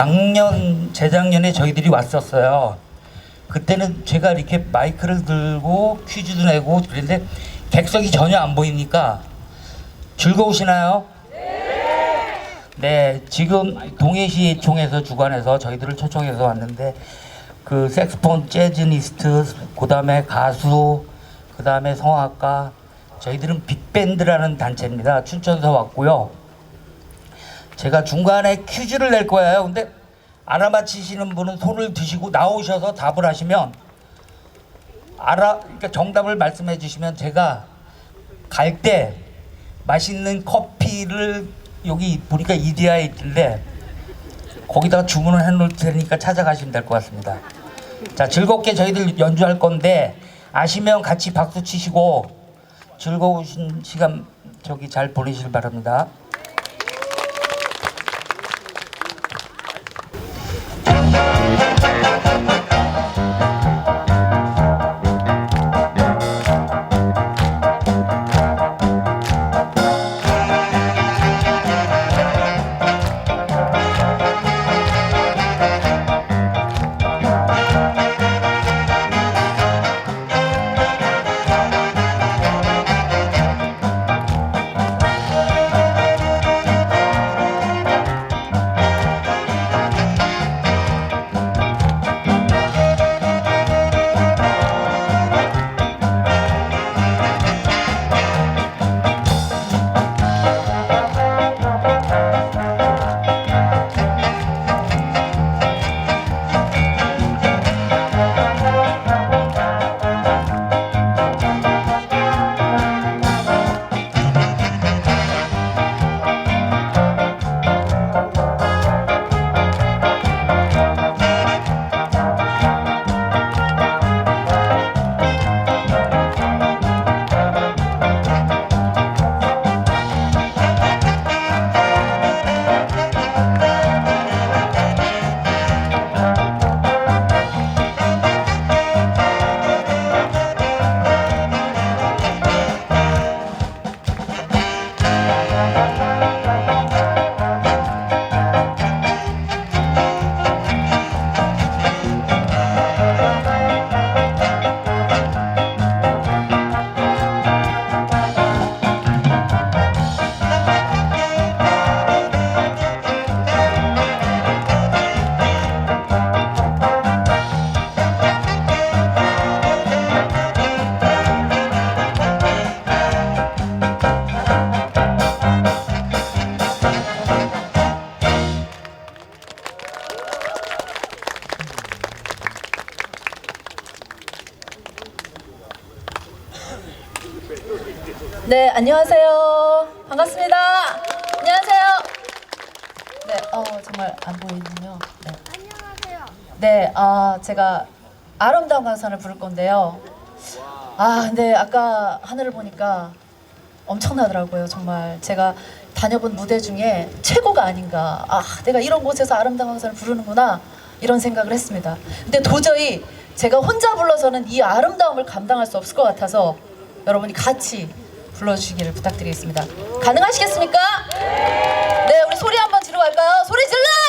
작년 재작년에 저희들이 왔었어요. 그때는 제가 이렇게 마이크를 들고 퀴즈도 내고 그랬는데 객석이 전혀 안 보이니까 즐거우시나요? 네, 지금 동해시 총에서 주관해서 저희들을 초청해서 왔는데 그 색스폰 재즈니스트, 그다음에 가수, 그다음에 성악가 저희들은 빅밴드라는 단체입니다. 춘천에서 왔고요. 제가 중간에 퀴즈를 낼 거예요. 근데 알아맞히시는 분은 손을 드시고 나오셔서 답을 하시면 알아 그러니까 정답을 말씀해 주시면 제가 갈 때 맛있는 커피를 여기 보니까 이디야에 있길래 거기다가 주문을 해 놓을 테니까 찾아가시면 될 것 같습니다. 자, 즐겁게 저희들 연주할 건데 아시면 같이 박수 치시고 즐거우신 시간 저기 잘 보내시길 바랍니다. 네, 안녕하세요. 반갑습니다. 안녕하세요. 네, 어, 정말 안 보이는요. 네. 안녕하세요. 네, 아, 제가 아름다운 강산을 부를 건데요. 아, 근데 아까 하늘을 보니까 엄청나더라고요. 정말 제가 다녀본 무대 중에 최고가 아닌가. 아, 내가 이런 곳에서 아름다운 강산을 부르는구나. 이런 생각을 했습니다. 근데 도저히 제가 혼자 불러서는 이 아름다움을 감당할 수 없을 것 같아서 여러분이 같이 불러주시기를 부탁드리겠습니다. 가능하시겠습니까? 네, 우리 소리 한번 지르고 갈까요? 소리 질러!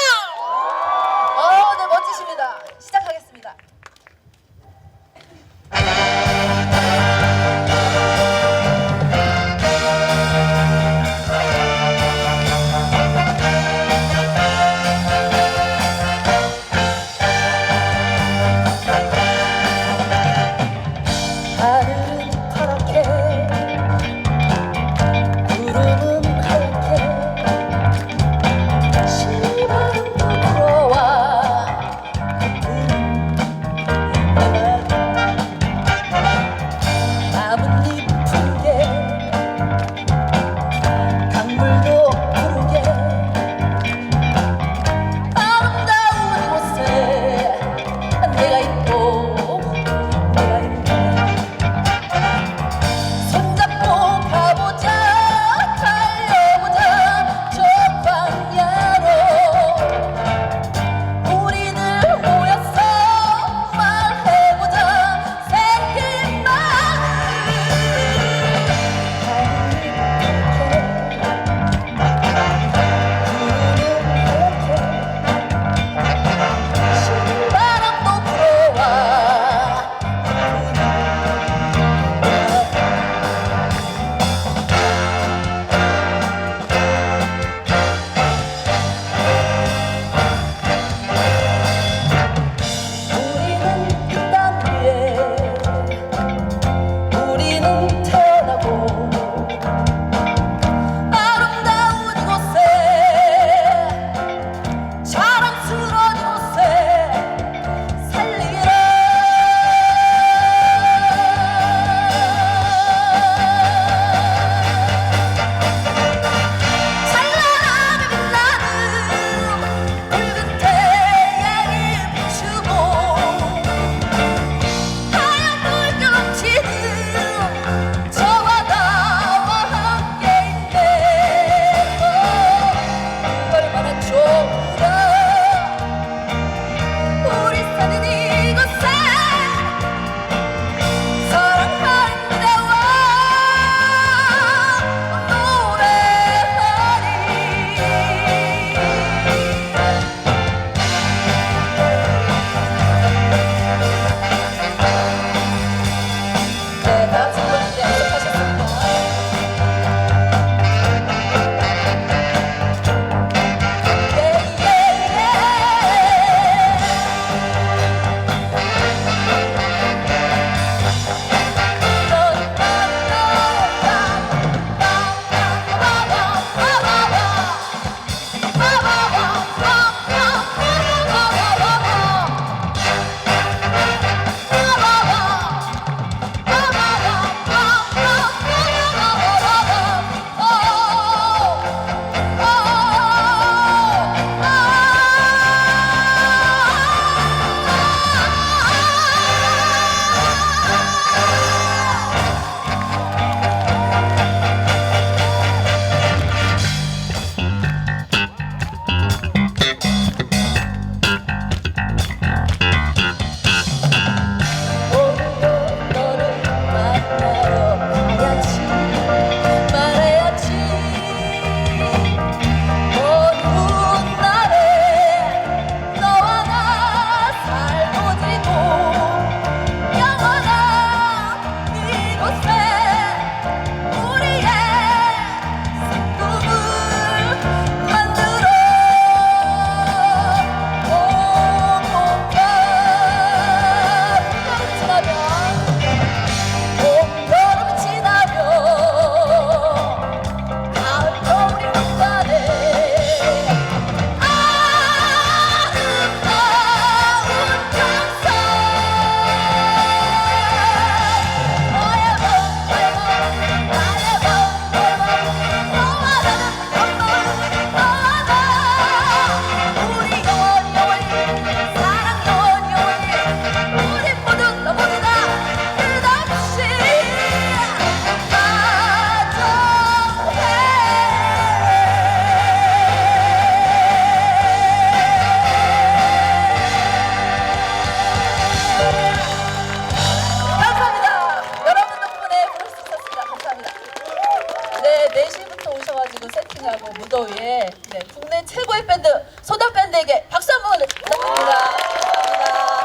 네, 4시부터 오셔가지고 세팅하고 무더위에 네, 국내 최고의 밴드 소다밴드에게 박수 한번 부탁드립니다. 감사합니다.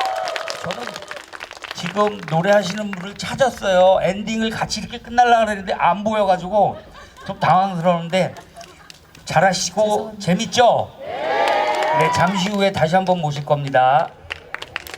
저는 지금 노래하시는 분을 찾았어요. 엔딩을 같이 이렇게 끝날라 그랬는데 안 보여가지고 좀 당황스러운데 잘하시고 재밌죠? 네, 잠시 후에 다시 한번 모실 겁니다.